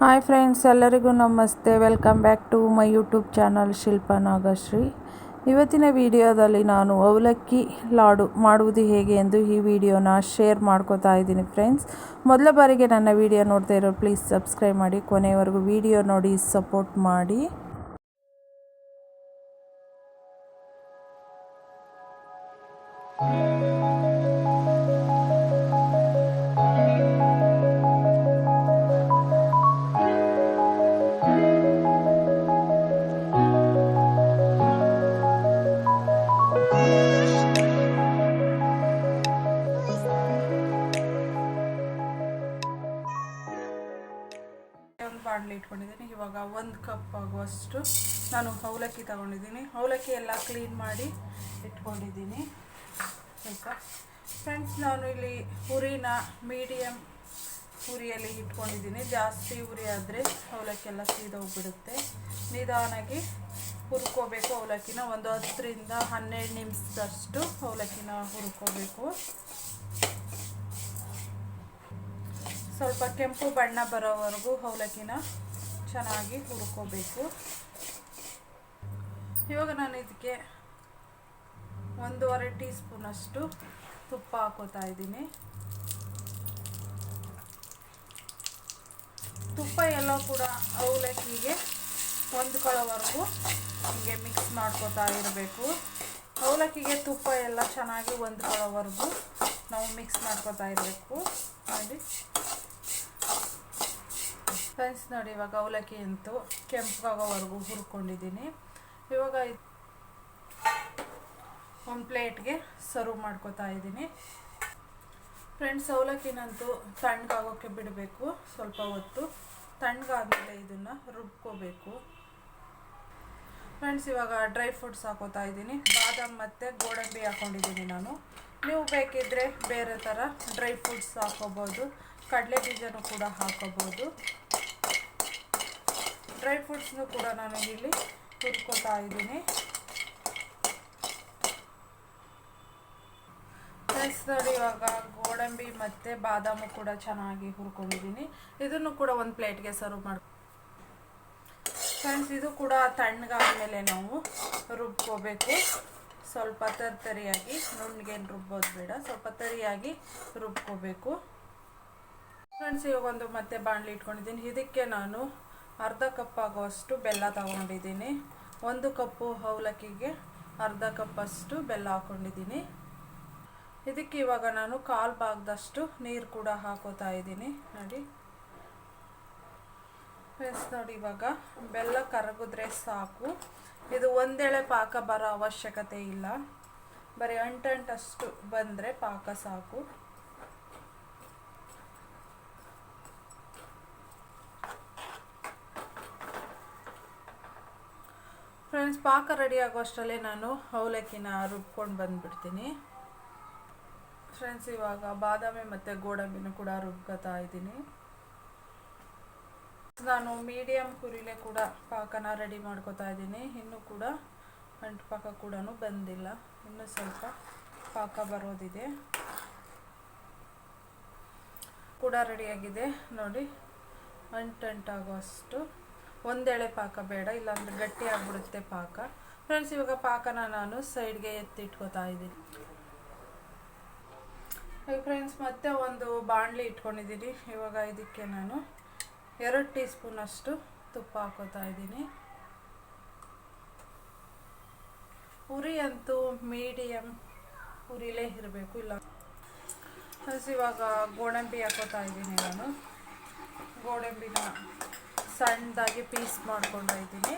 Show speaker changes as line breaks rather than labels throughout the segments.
Hi friends ಎಲ್ಲರಿಗೂ ನಮಸ್ತೆ. Welcome back to my YouTube channel Shilpa Nagashree. ಇವತ್ತಿನ ವಿಡಿಯೋದಲ್ಲಿ ನಾನು ಅವಲಕ್ಕಿ ಲಾಡು ಮಾಡುವುದು ಹೇಗೆ ಎಂದು ಈ ವಿಡಿಯೋನ ಶೇರ್ ಮಾಡ್ಕೋತಾ ಇದ್ದೀನಿ ಫ್ರೆಂಡ್ಸ್ ಮೊದಲ ಬಾರಿಗೆ ನನ್ನ ವಿಡಿಯೋ ನೋಡ್ತಾ ಇರೋ ಪ್ಲೀಸ್ ಸಬ್ಸ್ಕ್ರೈಬ್ ಮಾಡಿ ಕೊನೆಯವರೆಗೂ ವಿಡಿಯೋ ನೋಡಿ ಸಪೋರ್ಟ್ ಮಾಡಿ. ಒಂದು ಆಗುವಷ್ಟು ನಾನು ಅವಲಕ್ಕಿ ತಗೊಂಡಿದ್ದೀನಿ. ಅವಲಕ್ಕಿ ಎಲ್ಲ ಕ್ಲೀನ್ ಮಾಡಿ ಇಟ್ಕೊಂಡಿದ್ದೀನಿ. ಆಯಿತಾ? ಫ್ರೆಂಡ್ಸ್ ನಾನು ಇಲ್ಲಿ ಹುರಿನ ಮೀಡಿಯಮ್ ಹುರಿಯಲ್ಲಿ ಇಟ್ಕೊಂಡಿದ್ದೀನಿ. ಜಾಸ್ತಿ ಹುರಿ ಆದರೆ ಅವಲಕ್ಕಿ ಎಲ್ಲ ಸೀದೋಗ್ಬಿಡುತ್ತೆ. ನಿಧಾನಾಗಿ ಹುರ್ಕೋಬೇಕು ಅವಲಕ್ಕಿನ. ಒಂದು ಹತ್ತರಿಂದ ಹನ್ನೆರಡು ನಿಮಿಷದಷ್ಟು ಅವಲಕ್ಕಿನ ಹುರ್ಕೋಬೇಕು. ಸ್ವಲ್ಪ ಕೆಂಪು ಬಣ್ಣ ಬರೋವರೆಗೂ ಅವಲಕ್ಕಿನ ಚೆನ್ನಾಗಿ ಹುರ್ಕೋಬೇಕು. ಇವಾಗ ನಾನು ಇದಕ್ಕೆ ಒಂದೂವರೆ ಟೀ ಸ್ಪೂನಷ್ಟು ತುಪ್ಪ ಹಾಕೋತಾ ಇದ್ದೀನಿ. ತುಪ್ಪ ಎಲ್ಲ ಕೂಡ ಅವಲಕ್ಕಿಗೆ ಹೊಂದ್ಕೊಳ್ಳೋವರೆಗೂ ಹೀಗೆ ಮಿಕ್ಸ್ ಮಾಡ್ಕೋತಾ ಇರಬೇಕು. ಅವಲಕ್ಕಿಗೆ ತುಪ್ಪ ಎಲ್ಲ ಚೆನ್ನಾಗಿ ಒಂದು ಹೊಂದ್ಕೊಳ್ಳೋವರೆಗೂ ನಾವು ಮಿಕ್ಸ್ ಮಾಡ್ಕೋತಾ ಇರಬೇಕು. ನೋಡಿ. ಫ್ರೆಂಡ್ಸ್, ನೋಡಿ ಇವಾಗ ಅವಲಕ್ಕಿ ಅಂತೂ ಕೆಂಪಾಗೋವರೆಗೂ ಹುರ್ಕೊಂಡಿದ್ದೀನಿ. ಇವಾಗ ಒಂದು ಪ್ಲೇಟ್ಗೆ ಸರ್ವ್ ಮಾಡ್ಕೋತಾ ಇದ್ದೀನಿ. ಫ್ರೆಂಡ್ಸ್, ಅವಲಕ್ಕಿನಂತೂ ತಣ್ಣಗಾಗೋಕ್ಕೆ ಬಿಡಬೇಕು, ಸ್ವಲ್ಪ ಹೊತ್ತು. ತಣ್ಣಗಾದ್ಮೇಲೆ ಇದನ್ನು ರುಬ್ಕೋಬೇಕು. ಫ್ರೆಂಡ್ಸ್, ಇವಾಗ ಡ್ರೈ ಫ್ರೂಟ್ಸ್ ಹಾಕೋತಾ ಇದ್ದೀನಿ. ಬಾದಾಮ್ ಮತ್ತು ಗೋಡಂಬಿ ಹಾಕೊಂಡಿದ್ದೀನಿ ನಾನು. ನೀವು ಬೇಕಿದ್ದರೆ ಬೇರೆ ಥರ ಡ್ರೈ ಫ್ರೂಟ್ಸ್ ಹಾಕೋಬೋದು. ಕಡಲೆ ಬೀಜನೂ ಕೂಡ ಹಾಕೋಬೋದು. ಡ್ರೈ ಫ್ರೂಟ್ಸ್ನು ಕೂಡ ನಾನು ಇಲ್ಲಿ ಹುರ್ಕೋತಾ ಇದ್ದೀನಿ. ನೋಡಿ ಇವಾಗ ಗೋಡಂಬಿ ಮತ್ತು ಬಾದಾಮು ಕೂಡ ಚೆನ್ನಾಗಿ ಹುರ್ಕೊಂಡಿದ್ದೀನಿ. ಇದನ್ನು ಕೂಡ ಒಂದು ಪ್ಲೇಟ್ಗೆ ಸರ್ವ್ ಮಾಡಿ ಫ್ರೆಂಡ್ಸ್ ಇದು ಕೂಡ ತಣ್ಣಗಾದ್ಮೇಲೆ ನಾವು ರುಬ್ಕೋಬೇಕು. ಸ್ವಲ್ಪ ತರಿಯಾಗಿ ನುಣ್ಣಗೇನು ರುಬ್ಬೋದು ಬೇಡ, ಸ್ವಲ್ಪ ತರಿಯಾಗಿ ರುಬ್ಕೋಬೇಕು. ಫ್ರೆಂಡ್ಸ್ ಇವಾಗ ಒಂದು ಮತ್ತೆ ಬಾಣಲಿ ಇಟ್ಕೊಂಡಿದ್ದೀನಿ. ಇದಕ್ಕೆ ನಾನು ಅರ್ಧ ಕಪ್ ಆಗುವಷ್ಟು ಬೆಲ್ಲ ತಗೊಂಡಿದ್ದೀನಿ. ಒಂದು ಕಪ್ಪು ಅವಲಕ್ಕಿಗೆ ಅರ್ಧ ಕಪ್ಪಷ್ಟು ಬೆಲ್ಲ ಹಾಕ್ಕೊಂಡಿದ್ದೀನಿ ಇದಕ್ಕೆ ಇವಾಗ ನಾನು ಕಾಲು ಭಾಗದಷ್ಟು ನೀರು ಕೂಡ ಹಾಕೋತಾ ಇದ್ದೀನಿ. ನೋಡಿ. ಫ್ರೆಂಡ್ಸ್ ನೋಡಿ ಇವಾಗ ಬೆಲ್ಲ ಕರಗಿದ್ರೆ ಸಾಕು. ಇದು ಒಂದೆಳೆ ಪಾಕ ಬರೋ ಅವಶ್ಯಕತೆ ಇಲ್ಲ. ಬರೀ ಅಂಟಂಟಷ್ಟು ಬಂದರೆ ಪಾಕ ಸಾಕು. ಫ್ರೆಂಡ್ಸ್ ಪಾಕ ರೆಡಿ ಆಗೋಷ್ಟರಲ್ಲೇ ನಾನು ಅವಲಕ್ಕಿನ ರುಬ್ಕೊಂಡು ಬಂದುಬಿಡ್ತೀನಿ. ಫ್ರೆಂಡ್ಸ್ ಇವಾಗ ಬಾದಾಮಿ ಮತ್ತು ಗೋಡಂಬಿನೂ ಕೂಡ ರುಬ್ಕೋತಾ ಇದ್ದೀನಿ. ನಾನು ಮೀಡಿಯಮ್ ಕುರಿಲೇ ಕೂಡ ಪಾಕನ ರೆಡಿ ಮಾಡ್ಕೋತಾ ಇದ್ದೀನಿ. ಇನ್ನೂ ಕೂಡ ಅಂಟು ಪಾಕ ಕೂಡ ಬಂದಿಲ್ಲ. ಇನ್ನೂ ಸ್ವಲ್ಪ ಪಾಕ ಬರೋದಿದೆ. ಕೂಡ ರೆಡಿಯಾಗಿದೆ ನೋಡಿ ಅಂಟಂಟಾಗುವಷ್ಟು ಒಂದೆಳೆ ಪಾಕ ಬೇಡ, ಇಲ್ಲಾಂದ್ರೆ ಗಟ್ಟಿ ಆಗಿಬಿಡುತ್ತೆ ಪಾಕ. ಫ್ರೆಂಡ್ಸ್ ಇವಾಗ ಪಾಕನ ನಾನು ಸೈಡ್ಗೆ ಎತ್ತಿಟ್ಕೋತಾ ಇದ್ದೀನಿ. ಫ್ರೆಂಡ್ಸ್ ಮತ್ತೆ ಒಂದು ಬಾಣಲಿ ಇಟ್ಕೊಂಡಿದ್ದೀನಿ. ಇವಾಗ ಇದಕ್ಕೆ ನಾನು ಎರಡು ಟೀ ಸ್ಪೂನಷ್ಟು ತುಪ್ಪ ಹಾಕೋತಾ ಇದ್ದೀನಿ. ಉರಿ ಅಂತೂ ಮೀಡಿಯಮ್ ಉರಿಲೇ ಇರಬೇಕು, ಇಲ್ಲ. ಫ್ರೆಂಡ್ಸ್ ಇವಾಗ ಗೋಡಂಬಿ ಹಾಕೋತಾ ಇದ್ದೀನಿ ನಾನು. ಗೋಡಂಬಿನ ಸಣ್ಣದಾಗಿ ಪೀಸ್ ಮಾಡ್ಕೊಂಡು ಇದ್ದೀನಿ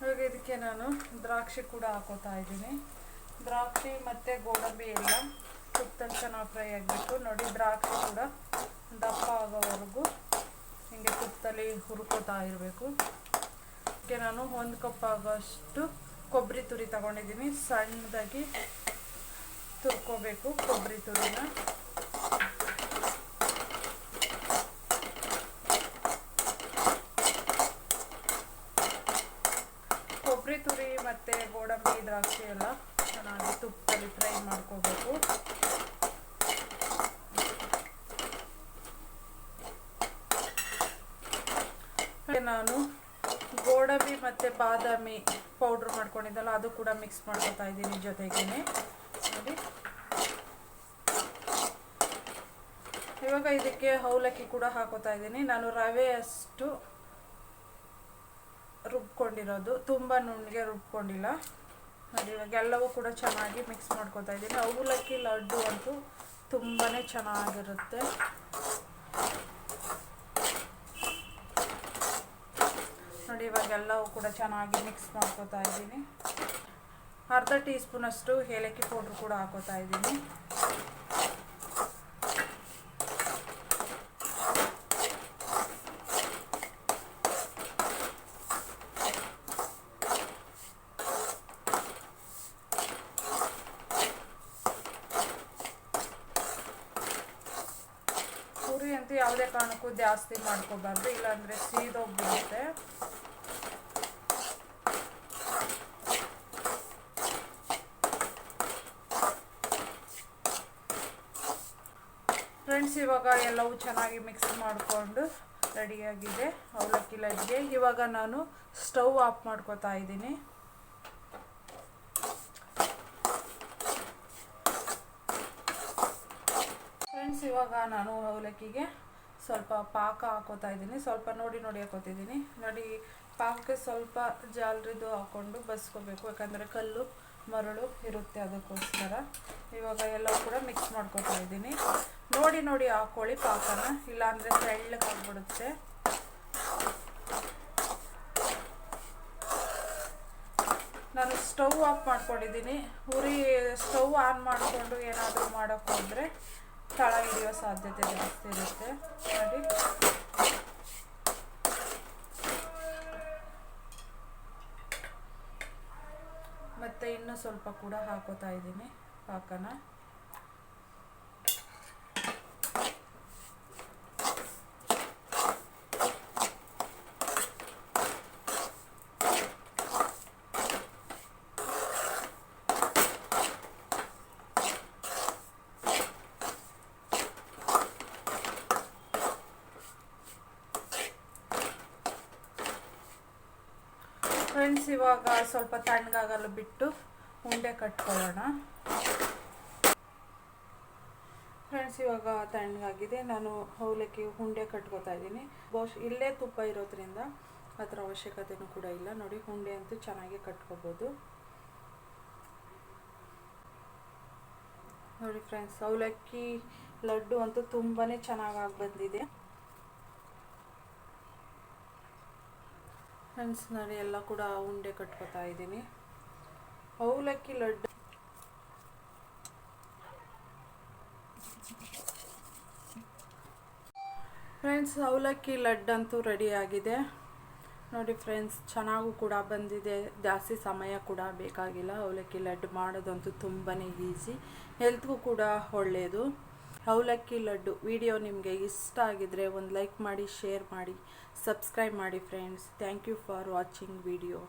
ಇವಾಗ ಇದಕ್ಕೆ ನಾನು ದ್ರಾಕ್ಷಿ ಕೂಡ ಹಾಕೋತಾ ಇದ್ದೀನಿ. ದ್ರಾಕ್ಷಿ ಮತ್ತು ಗೋಡಂಬಿ ಎಲ್ಲ ತುಪ್ಪದಲ್ಲಿ ಚೆನ್ನಾಗಿ ಫ್ರೈ ಆಗಬೇಕು ನೋಡಿ ದ್ರಾಕ್ಷಿ ಕೂಡ ದಪ್ಪ ಆಗೋವರೆಗೂ ಹಿಂಗೆ ತುಪ್ಪದಲ್ಲಿ ಹುರ್ಕೋತಾ ಇರಬೇಕು. ಅದಕ್ಕೆ ನಾನು ಒಂದು ಕಪ್ ಆಗೋಷ್ಟು ಕೊಬ್ಬರಿ ತುರಿ ತಗೊಂಡಿದ್ದೀನಿ. ಸಣ್ಣದಾಗಿ ತುರ್ಕೋಬೇಕು ಕೊಬ್ಬರಿ ತುರಿನ. ಕೊಬ್ಬರಿ ತುರಿ ಮತ್ತು ಗೋಡಂಬಿ, ದ್ರಾಕ್ಷಿ ಎಲ್ಲ ಚೆನ್ನಾಗಿ ತುಪ್ಪದಲ್ಲಿ ಫ್ರೈ ಮಾಡ್ಕೋಬೇಕು. ನಾನು ಗೋಡಂಬಿ ಮತ್ತು ಬಾದಾಮಿ ಪೌಡ್ರ್ ಮಾಡ್ಕೊಂಡಿದ್ದಲ್ಲ, ಅದು ಕೂಡ ಮಿಕ್ಸ್ ಮಾಡ್ಕೊತಾ ಇದ್ದೀನಿ ಜೊತೆಗೇನೆ. ಇವಾಗ ಇದಕ್ಕೆ ಅವಲಕ್ಕಿ ಕೂಡ ಹಾಕೋತಾ ಇದ್ದೀನಿ. ನಾನು ರವೆ ಅಷ್ಟು ರುಬ್ಕೊಂಡಿರೋದು. ತುಂಬ ನುಣ್ಣಗೆ ರುಬ್ಕೊಂಡಿಲ್ಲ. ನೋಡಿ, ಇವಾಗ ಎಲ್ಲವೂ ಕೂಡ ಚೆನ್ನಾಗಿ ಮಿಕ್ಸ್ ಮಾಡ್ಕೊತಾ ಇದ್ದೀನಿ. ಅವಲಕ್ಕಿ ಲಡ್ಡು ಅಂತೂ ತುಂಬಾ ಚೆನ್ನಾಗಿರುತ್ತೆ. ನೋಡಿ, ಇವಾಗೆಲ್ಲವೂ ಕೂಡ ಚೆನ್ನಾಗಿ ಮಿಕ್ಸ್ ಮಾಡ್ಕೊತಾ ಇದ್ದೀನಿ. ಅರ್ಧ ಟೀ ಸ್ಪೂನಷ್ಟು ಏಲಕ್ಕಿ ಪೌಡ್ರ್ ಕೂಡ ಹಾಕೋತಾ ಇದ್ದೀನಿ. ಪುರಿ ಅಂತೂ ಯಾವುದೇ ಕಾರಣಕ್ಕೂ ಜಾಸ್ತಿ ಮಾಡ್ಕೋಬಾರ್ದು, ಇಲ್ಲಾಂದರೆ ಸೀದೋಗ್ಬಿಡುತ್ತೆ. ಫ್ರೆಂಡ್ಸ್, ಇವಾಗ ಎಲ್ಲವೂ ಚೆನ್ನಾಗಿ ಮಿಕ್ಸ್ ಮಾಡಿಕೊಂಡು ರೆಡಿಯಾಗಿದೆ ಅವಲಕ್ಕಿ ಲಜ್ಜೆ. ಇವಾಗ ನಾನು ಸ್ಟವ್ ಆಫ್ ಮಾಡ್ಕೋತಾ ಇದ್ದೀನಿ. ಫ್ರೆಂಡ್ಸ್, ಇವಾಗ ನಾನು ಅವಲಕ್ಕಿಗೆ ಸ್ವಲ್ಪ ಪಾಕ ಹಾಕೋತಾ ಇದ್ದೀನಿ. ಸ್ವಲ್ಪ ನೋಡಿ ನೋಡಿ ಹಾಕೋತಿದ್ದೀನಿ. ನೋಡಿ, ಪಾಕಕ್ಕೆ ಸ್ವಲ್ಪ ಜಾಲರಿದು ಹಾಕ್ಕೊಂಡು ಬಸ್ಕೋಬೇಕು. ಯಾಕಂದರೆ ಕಲ್ಲು, ಮರಳು ಇರುತ್ತೆ ಅದಕ್ಕೋಸ್ಕರ. ಇವಾಗ ಎಲ್ಲವೂ ಕೂಡ ಮಿಕ್ಸ್ ಮಾಡ್ಕೋತಾ ಇದ್ದೀನಿ. ನೋಡಿ ನೋಡಿ ಹಾಕ್ಕೊಳ್ಳಿ ಪಾಕನ. ಇಲ್ಲಾಂದರೆ ತೆಳ್ಳಗಾಗ್ಬಿಡುತ್ತೆ ನಾನು ಸ್ಟವ್ ಆಫ್ ಮಾಡ್ಕೊಂಡಿದ್ದೀನಿ. ಉರಿ ಸ್ಟವ್ ಆನ್ ಮಾಡಿಕೊಂಡು ಏನಾದರೂ ಮಾಡೋಕ್ಕೆ ಹೋದರೆ ತಳ ಹಿಡಿಯೋ ಸಾಧ್ಯತೆ ಜಾಸ್ತಿ ಇರುತ್ತೆ. ನೋಡಿ. ಮತ್ತು ಇನ್ನೂ ಸ್ವಲ್ಪ ಕೂಡ ಹಾಕೋತಾ ಇದ್ದೀನಿ ಪಾಕನ. ಫ್ರೆಂಡ್ಸ್ ಇವಾಗ ಸ್ವಲ್ಪ ತಣ್ಣಗಾಗಲು ಬಿಟ್ಟು ಉಂಡೆ ಕಟ್ಕೊಳ್ಳೋಣ. ಫ್ರೆಂಡ್ಸ್ ಇವಾಗ ತಣ್ಣಗಾಗಿದೆ. ನಾನು ಅವಲಕ್ಕಿ ಉಂಡೆ ಕಟ್ಕೋತಾ ಇದ್ದೀನಿ. ಬಹುಶಃ ಇಲ್ಲೇ ತುಪ್ಪ ಇರೋದ್ರಿಂದ ಅದರ ಅವಶ್ಯಕತೆನೂ ಕೂಡ ಇಲ್ಲ. ನೋಡಿ, ಉಂಡೆ ಅಂತೂ ಚೆನ್ನಾಗಿ ಕಟ್ಕೋಬೋದು. ನೋಡಿ ಫ್ರೆಂಡ್ಸ್ ಅವಲಕ್ಕಿ ಲಡ್ಡು ಅಂತೂ ತುಂಬಾ ಚೆನ್ನಾಗಿ ಬಂದಿದೆ. ಫ್ರೆಂಡ್ಸ್ ನಾನು ಎಲ್ಲ ಕೂಡ ಉಂಡೆ ಕಟ್ಕೋತಾ ಇದ್ದೀನಿ. ಅವಲಕ್ಕಿ ಲಡ್ಡು. ಫ್ರೆಂಡ್ಸ್ ಅವಲಕ್ಕಿ ಲಡ್ಡು ಅಂತೂ ರೆಡಿ ಆಗಿದೆ. ನೋಡಿ ಫ್ರೆಂಡ್ಸ್ ಚೆನ್ನಾಗೂ ಕೂಡ ಬಂದಿದೆ. ಜಾಸ್ತಿ ಸಮಯ ಕೂಡ ಬೇಕಾಗಿಲ್ಲ. ಅವಲಕ್ಕಿ ಲಡ್ಡು ಮಾಡೋದಂತೂ ತುಂಬಾ ಈಸಿ ಹೆಲ್ತ್ಗೂ ಕೂಡ ಒಳ್ಳೆಯದು ಅವಲಕ್ಕಿ ಲಡ್ಡು. ವಿಡಿಯೋ ನಿಮಗೆ ಇಷ್ಟ ಆಗಿದ್ರೆ ಒಂದು ಲೈಕ್ ಮಾಡಿ, ಶೇರ್ ಮಾಡಿ, ಸಬ್ಸ್ಕ್ರೈಬ್ ಮಾಡಿ friends thank you for watching video